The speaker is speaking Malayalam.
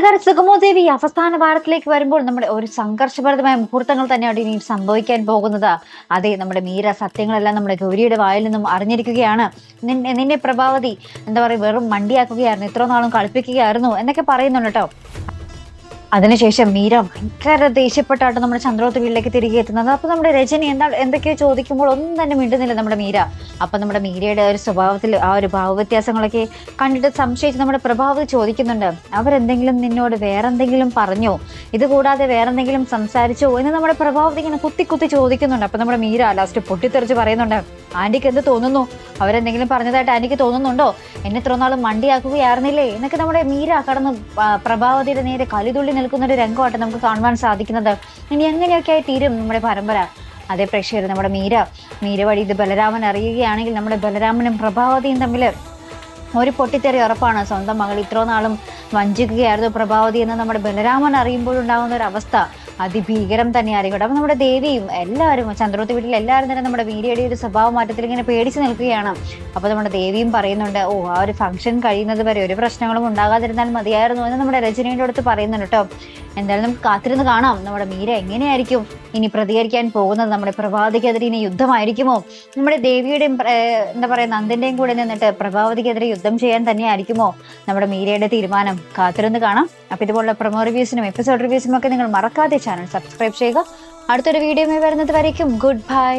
അങ്ങനെ സുഗമോദേവി അവസാന വാരത്തിലേക്ക് വരുമ്പോൾ നമ്മുടെ ഒരു സംഘർഷഭരിതമായ മുഹൂർത്തങ്ങൾ തന്നെയാണ് ഇനി സംഭവിക്കാൻ പോകുന്നത്. അതെ നമ്മുടെ മീര സത്യങ്ങളെല്ലാം നമ്മുടെ ഗൗരിയുടെ വായിൽ നിന്നും അറിഞ്ഞിരിക്കുകയാണ്. നിന്നെ നിന്നെ പ്രഭാവതി എന്താ പറയുക വെറും മണ്ടിയാക്കുകയായിരുന്നു ഇത്ര നാളും കളിപ്പിക്കുകയായിരുന്നു എന്നൊക്കെ പറയുന്നുണ്ട് കേട്ടോ. അതിനുശേഷം മീര ഭയങ്കര ദേഷ്യപ്പെട്ടാണ് നമ്മുടെ ചന്ദ്രോത്ത് വീട്ടിലേക്ക് തിരികെ എത്തുന്നത്. അപ്പൊ നമ്മുടെ രജനി എന്താ എന്തൊക്കെയോ ചോദിക്കുമ്പോൾ ഒന്നും തന്നെ മിണ്ടുന്നില്ല നമ്മുടെ മീര. അപ്പൊ നമ്മുടെ മീരയുടെ ഒരു സ്വഭാവത്തിൽ ആ ഒരു ഭാവവ്യത്യാസങ്ങളൊക്കെ കണ്ടിട്ട് സംശയിച്ച് നമ്മുടെ പ്രഭാവ് ചോദിക്കുന്നുണ്ട്. അവരെന്തെങ്കിലും നിന്നോട് വേറെന്തെങ്കിലും പറഞ്ഞോ? ഇത് കൂടാതെ വേറെന്തെങ്കിലും സംസാരിച്ചോ? എന്ന് നമ്മുടെ പ്രഭാവതി ഇങ്ങനെ കുത്തി കുത്തി ചോദിക്കുന്നുണ്ട്. അപ്പൊ നമ്മുടെ മീര ലാസ്റ്റ് പൊട്ടിത്തെറിച്ച് പറയുന്നുണ്ട്. ആന്റിക്ക് എന്ത് തോന്നുന്നു? അവരെന്തെങ്കിലും പറഞ്ഞതായിട്ട് എനിക്ക് തോന്നുന്നുണ്ടോ? എന്നെ ഇത്ര നാളും മണ്ടിയാക്കുകയായിരുന്നില്ലേ? എന്നൊക്കെ നമ്മുടെ മീര കടന്ന് പ്രഭാവതിയുടെ നേരെ കലിതുള്ളി നിൽക്കുന്ന ഒരു രംഗമായിട്ട് നമുക്ക് കാണുവാൻ സാധിക്കുന്നത്. ഇനി എങ്ങനെയൊക്കെ ആയി തീരും നമ്മുടെ പരമ്പര? അതേ പ്രേക്ഷകർ നമ്മുടെ മീര. മീര വഴി ഇത് ബലരാമൻ അറിയുകയാണെങ്കിൽ നമ്മുടെ ബലരാമനും പ്രഭാവതിയും തമ്മിൽ ഒരു പൊട്ടിത്തെറി ഉറപ്പാണ്. സ്വന്തം മകൾ ഇത്രോ നാളും വഞ്ചിക്കുകയായിരുന്നു പ്രഭാവതി എന്ന് നമ്മുടെ ബലരാമൻ അറിയുമ്പോഴുണ്ടാകുന്ന ഒരു അവസ്ഥ. അതിഭീകരം തന്നെയായിരിക്കും അപ്പൊ നമ്മുടെ ദേവിയും എല്ലാവരും ചന്ദ്രോത്തി വീട്ടിൽ എല്ലാവരും തന്നെ നമ്മുടെ വീഡിയോയുടെ ഒരു സ്വഭാവ മാറ്റത്തിൽ ഇങ്ങനെ പേടിച്ച് നിൽക്കുകയാണ്. അപ്പൊ നമ്മുടെ ദേവിയും പറയുന്നുണ്ട് ഓ ആ ഒരു ഫംഗ്ഷൻ കഴിയുന്നത് വരെ ഒരു പ്രശ്നങ്ങളും ഉണ്ടാകാതിരുന്നാൽ മതിയായിരുന്നു എന്ന് നമ്മുടെ രചനയുടെ അടുത്ത് പറയുന്നുണ്ട് കേട്ടോ. എന്തായാലും നമുക്ക് കാത്തിരുന്ന് കാണാം. നമ്മുടെ മീര എങ്ങനെയായിരിക്കും ഇനി പ്രതികരിക്കാൻ പോകുന്നത്? നമ്മുടെ പ്രഭാവതിക്കെതിരെ ഇനി യുദ്ധമായിരിക്കുമോ? നമ്മുടെ ദേവിയുടെയും എന്താ പറയുക നന്ദിന്റെയും കൂടെ നിന്നിട്ട് പ്രഭാവതിക്കെതിരെ യുദ്ധം ചെയ്യാൻ തന്നെയായിരിക്കുമോ നമ്മുടെ മീരയുടെ തീരുമാനം? കാത്തിരുന്ന് കാണാം. അപ്പോൾ ഇതുപോലുള്ള പ്രൊമോ റിവ്യൂസിനും എപ്പിസോഡ് റിവ്യൂസിനും ഒക്കെ നിങ്ങൾ മറക്കാതെ ചാനൽ സബ്സ്ക്രൈബ് ചെയ്യുക. അടുത്തൊരു വീഡിയോ വരുന്നത് വരയ്ക്കും. Good bye